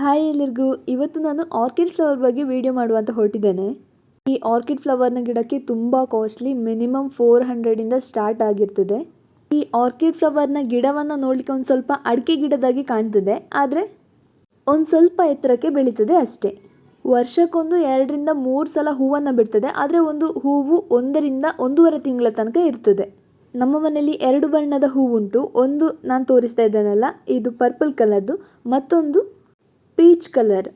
Hi ಎಲ್ಲರಿಗೂ ಇವತ್ತು ನಾನು ಆರ್ಕಿಡ್ ಫ್ಲವರ್ ಬಗ್ಗೆ ವಿಡಿಯೋ ಮಾಡುವಂತ ಹೊರಟಿದ್ದೇನೆ. ಈ ಆರ್ಕಿಡ್ ಫ್ಲವರ್ನ ಗಿಡಕ್ಕೆ ತುಂಬ ಕಾಸ್ಟ್ಲಿ ಮಿನಿಮಮ್ ಫೋರ್ ಹಂಡ್ರೆಡಿಂದ ಸ್ಟಾರ್ಟ್ ಆಗಿರ್ತದೆ. ಈ ಆರ್ಕಿಡ್ ಫ್ಲವರ್ನ ಗಿಡವನ್ನು ನೋಡಲಿಕ್ಕೆ ಒಂದು ಸ್ವಲ್ಪ ಅಡಿಕೆ ಗಿಡದಾಗಿ ಕಾಣ್ತದೆ. ಆದರೆ ಒಂದು ಸ್ವಲ್ಪ ಎತ್ತರಕ್ಕೆ ಬೆಳೀತದೆ ಅಷ್ಟೇ. ವರ್ಷಕ್ಕೊಂದು ಎರಡರಿಂದ ಮೂರು ಸಲ ಹೂವನ್ನು ಬಿಡ್ತದೆ. ಆದರೆ ಒಂದು ಹೂವು ಒಂದರಿಂದ ಒಂದೂವರೆ ತಿಂಗಳ ತನಕ ಇರ್ತದೆ. ನಮ್ಮ ಮನೆಯಲ್ಲಿ ಎರಡು ಬಣ್ಣದ ಹೂವುಂಟು. ಒಂದು ನಾನು ತೋರಿಸ್ತಾ ಇದ್ದೇನಲ್ಲ, ಇದು ಪರ್ಪಲ್ ಕಲರ್ದು. ಮತ್ತೊಂದು ಪೀಚ್ ಕಲರ್.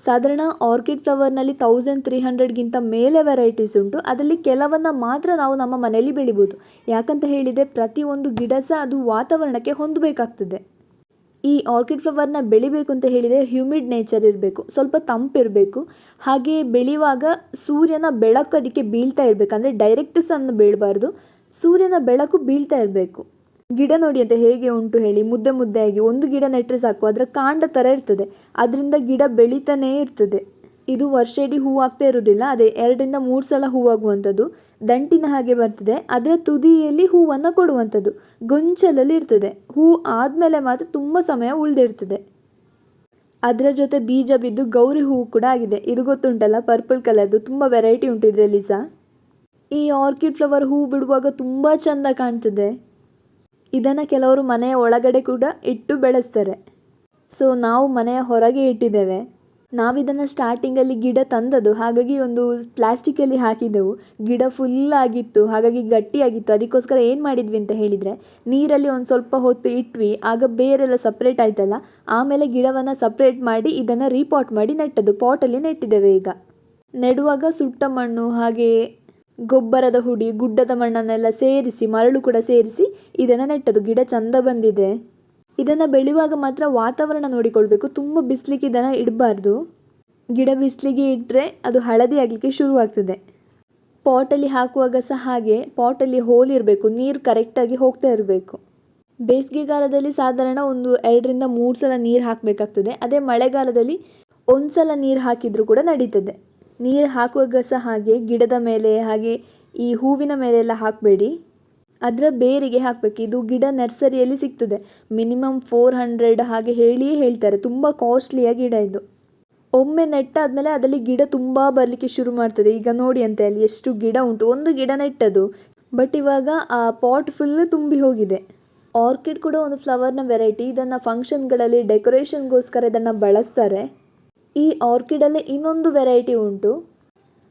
ಸಾಧಾರಣ ಆರ್ಕಿಡ್ ಫ್ಲವರ್ನಲ್ಲಿ ತೌಸಂಡ್ ತ್ರೀ ಹಂಡ್ರೆಡ್ಗಿಂತ ಮೇಲೆ ವೆರೈಟೀಸ್ ಉಂಟು. ಅದರಲ್ಲಿ ಕೆಲವನ್ನು ಮಾತ್ರ ನಾವು ನಮ್ಮ ಮನೆಯಲ್ಲಿ ಬೆಳಿಬೋದು. ಯಾಕಂತ ಹೇಳಿದರೆ ಪ್ರತಿಯೊಂದು ಗಿಡ ಸಹ ಅದು ವಾತಾವರಣಕ್ಕೆ ಹೊಂದಬೇಕಾಗ್ತದೆ. ಈ ಆರ್ಕಿಡ್ ಫ್ಲವರ್ನ ಬೆಳಿಬೇಕು ಅಂತ ಹೇಳಿದರೆ ಹ್ಯೂಮಿಡ್ ನೇಚರ್ ಇರಬೇಕು, ಸ್ವಲ್ಪ ತಂಪಿರಬೇಕು ಹಾಗೆ ಬೆಳೆಯುವಾಗ ಸೂರ್ಯನ ಬೆಳಕು ಅದಕ್ಕೆ ಬೀಳ್ತಾ ಇರಬೇಕು, ಅಂದರೆ ಡೈರೆಕ್ಟ್ ಸನ್ ಬೀಳಬಾರ್ದು. ಸೂರ್ಯನ ಬೆಳಕು ಬೀಳ್ತಾ ಇರಬೇಕು. ಗಿಡ ನೋಡಿ ಅಂತ ಹೇಗೆ ಉಂಟು ಹೇಳಿ, ಮುದ್ದೆ ಮುದ್ದೆಯಾಗಿ ಒಂದು ಗಿಡ ನೆಟ್ಟರೆ ಸಾಕು, ಅದರ ಕಾಂಡ ಥರ ಇರ್ತದೆ. ಅದರಿಂದ ಗಿಡ ಬೆಳೀತಾನೇ ಇರ್ತದೆ. ಇದು ವರ್ಷ ಇಡೀ ಹೂ ಆಗ್ತಾ ಇರೋದಿಲ್ಲ ಅದೇ ಎರಡರಿಂದ ಮೂರು ಸಲ ಹೂವಾಗುವಂಥದ್ದು ದಂಟಿನ ಹಾಗೆ ಬರ್ತದೆ ಅದರ ತುದಿಯಲ್ಲಿ ಹೂವನ್ನು ಕೊಡುವಂಥದ್ದು. ಗೊಂಚಲಲ್ಲಿ ಇರ್ತದೆ. ಹೂ ಆದಮೇಲೆ ಮಾತ್ರ ತುಂಬ ಸಮಯ ಉಳಿದಿರ್ತದೆ. ಅದರ ಜೊತೆ ಬೀಜ ಬಿದ್ದು ಗೌರಿ ಹೂವು ಕೂಡ ಆಗಿದೆ. ಇದು ಗೊತ್ತುಂಟಲ್ಲ, ಪರ್ಪಲ್ ಕಲರ್ದು, ತುಂಬ ವೆರೈಟಿ ಉಂಟು ಇದರಲ್ಲಿ ಸಹ. ಈ ಆರ್ಕಿಡ್ ಫ್ಲವರ್ ಹೂ ಬಿಡುವಾಗ ತುಂಬ ಚೆಂದ ಕಾಣ್ತದೆ. ಇದನ್ನು ಕೆಲವರು ಮನೆಯ ಒಳಗಡೆ ಕೂಡ ಇಟ್ಟು ಬೆಳೆಸ್ತಾರೆ. ಸೊ ನಾವು ಮನೆಯ ಹೊರಗೆ ಇಟ್ಟಿದ್ದೇವೆ. ನಾವಿದನ್ನು ಸ್ಟಾರ್ಟಿಂಗಲ್ಲಿ ಗಿಡ ತಂದದ್ದು, ಹಾಗಾಗಿ ಒಂದು ಪ್ಲಾಸ್ಟಿಕಲ್ಲಿ ಹಾಕಿದ್ದೆವು ಗಿಡ ಫುಲ್ ಆಗಿತ್ತು, ಹಾಗಾಗಿ ಗಟ್ಟಿಯಾಗಿತ್ತು. ಅದಕ್ಕೋಸ್ಕರ ಏನು ಮಾಡಿದ್ವಿ ಅಂತ ಹೇಳಿದರೆ, ನೀರಲ್ಲಿ ಒಂದು ಸ್ವಲ್ಪ ಹೊತ್ತು ಇಟ್ವಿ, ಆಗ ಬೇರೆಲ್ಲ ಸಪ್ರೇಟ್ ಆಯ್ತಲ್ಲ, ಆಮೇಲೆ ಗಿಡವನ್ನು ಸಪ್ರೇಟ್ ಮಾಡಿ ಇದನ್ನು ರೀಪಾಟ್ ಮಾಡಿ ನೆಟ್ಟದ್ದು ಪಾಟಲ್ಲಿ ನೆಟ್ಟಿದ್ದೇವೆ ಈಗ. ನೆಡುವಾಗ ಸುಟ್ಟ ಮಣ್ಣು, ಹಾಗೆ ಗೊಬ್ಬರದ ಹುಡಿ, ಗುಡ್ಡದ ಮಣ್ಣನ್ನೆಲ್ಲ ಸೇರಿಸಿ, ಮರಳು ಕೂಡ ಸೇರಿಸಿ ಇದನ್ನು ನೆಟ್ಟದು ಗಿಡ ಚಂದ ಬಂದಿದೆ. ಇದನ್ನು ಬೆಳೆಯುವಾಗ ಮಾತ್ರ ವಾತಾವರಣ ನೋಡಿಕೊಳ್ಬೇಕು. ತುಂಬ ಬಿಸಿಲಿಗೆ ಇದನ್ನು ಇಡಬಾರ್ದು. ಗಿಡ ಬಿಸಿಲಿಗೆ ಇಟ್ಟರೆ ಅದು ಹಳದಿ ಆಗಲಿಕ್ಕೆ ಶುರುವಾಗ್ತದೆ. ಪಾಟಲ್ಲಿ ಹಾಕುವಾಗ ಸಹ ಹಾಗೆ, ಪಾಟಲ್ಲಿ ಹೋಲಿರಬೇಕು, ನೀರು ಕರೆಕ್ಟಾಗಿ ಹೋಗ್ತಾ ಇರಬೇಕು. ಬೇಸಿಗೆಗಾಲದಲ್ಲಿ ಸಾಧಾರಣ ಒಂದು ಎರಡರಿಂದ ಮೂರು ಸಲ ನೀರು ಹಾಕಬೇಕಾಗ್ತದೆ. ಅದೇ ಮಳೆಗಾಲದಲ್ಲಿ ಒಂದು ಸಲ ನೀರು ಹಾಕಿದರೂ ಕೂಡ ನಡೀತದೆ. ನೀರು ಹಾಕುವಾಗ ಸಹ ಹಾಗೆ ಗಿಡದ ಮೇಲೆ, ಹಾಗೆ ಈ ಹೂವಿನ ಮೇಲೆಲ್ಲ ಹಾಕಬೇಡಿ. ಅದರ ಬೇರಿಗೆ ಹಾಕಬೇಕು. ಇದು ಗಿಡ ನರ್ಸರಿಯಲ್ಲಿ ಸಿಗ್ತದೆ. ಮಿನಿಮಮ್ ಫೋರ್ ಹಂಡ್ರೆಡ್ ಹಾಗೆ ಹೇಳಿಯೇ ಹೇಳ್ತಾರೆ. ತುಂಬ ಕಾಸ್ಟ್ಲಿಯ ಗಿಡ ಇದು. ಒಮ್ಮೆ ನೆಟ್ಟಾದಮೇಲೆ ಅದರಲ್ಲಿ ಗಿಡ ತುಂಬ ಬರಲಿಕ್ಕೆ ಶುರು ಮಾಡ್ತದೆ. ಈಗ ನೋಡಿ ಅಂತೆ ಅಲ್ಲಿ ಎಷ್ಟು ಗಿಡ ಉಂಟು. ಒಂದು ಗಿಡ ನೆಟ್ಟದು ಬಟ್ ಇವಾಗ ಆ ಪಾಟ್ ಫುಲ್ ತುಂಬಿ ಹೋಗಿದೆ. ಆರ್ಕಿಡ್ ಕೂಡ ಒಂದು ಫ್ಲವರ್ನ ವೆರೈಟಿ ಇದನ್ನು ಫಂಕ್ಷನ್ಗಳಲ್ಲಿ ಡೆಕೋರೇಷನ್ಗೋಸ್ಕರ ಇದನ್ನು ಬಳಸ್ತಾರೆ. ಈ ಆರ್ಕಿಡಲ್ಲೇ ಇನ್ನೊಂದು ವೆರೈಟಿ ಉಂಟು.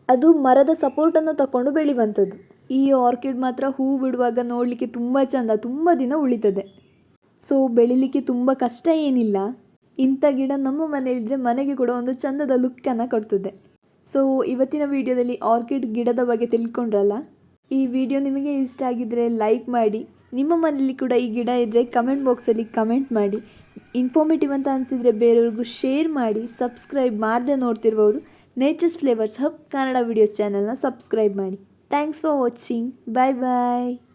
ಅದು ಮರದ ಸಪೋರ್ಟನ್ನು ತಗೊಂಡು ಬೆಳೆಯುವಂಥದ್ದು. ಈ ಆರ್ಕಿಡ್ ಮಾತ್ರ ಹೂ ಬಿಡುವಾಗ ನೋಡಲಿಕ್ಕೆ ತುಂಬ ಚೆಂದ, ತುಂಬ ದಿನ ಉಳಿತದೆ. ಸೊ, ಬೆಳಿಲಿಕ್ಕೆ ತುಂಬ ಕಷ್ಟ ಏನಿಲ್ಲ. ಇಂಥ ಗಿಡ ನಮ್ಮ ಮನೆಯಲ್ಲಿದ್ದರೆ ಮನೆಗೆ ಕೂಡ ಒಂದು ಚಂದದ ಲುಕ್ಕನ್ನು ಕೊಡ್ತದೆ. ಸೊ, ಇವತ್ತಿನ ವಿಡಿಯೋದಲ್ಲಿ ಆರ್ಕಿಡ್ ಗಿಡದ ಬಗ್ಗೆ ತಿಳ್ಕೊಂಡ್ರಲ್ಲ? ಈ ವಿಡಿಯೋ ನಿಮಗೆ ಇಷ್ಟ ಆಗಿದ್ದರೆ ಲೈಕ್ ಮಾಡಿ. ನಿಮ್ಮ ಮನೆಯಲ್ಲಿ ಕೂಡ ಈ ಗಿಡ ಇದ್ದರೆ ಕಮೆಂಟ್ ಬಾಕ್ಸಲ್ಲಿ ಕಮೆಂಟ್ ಮಾಡಿ. ಇನ್ಫಾರ್ಮೇಟಿವ್ ಅಂತ ಅನಿಸಿದರೆ ಬೇರೆಯವ್ರಿಗೂ ಶೇರ್ ಮಾಡಿ ಸಬ್ಸ್ಕ್ರೈಬ್ ಮಾಡದೆ ನೋಡ್ತಿರುವವರು nature's flavours hub Kannada videos ಚಾನಲ್ನ ಸಬ್ಸ್ಕ್ರೈಬ್ ಮಾಡಿ. Thanks for watching bye bye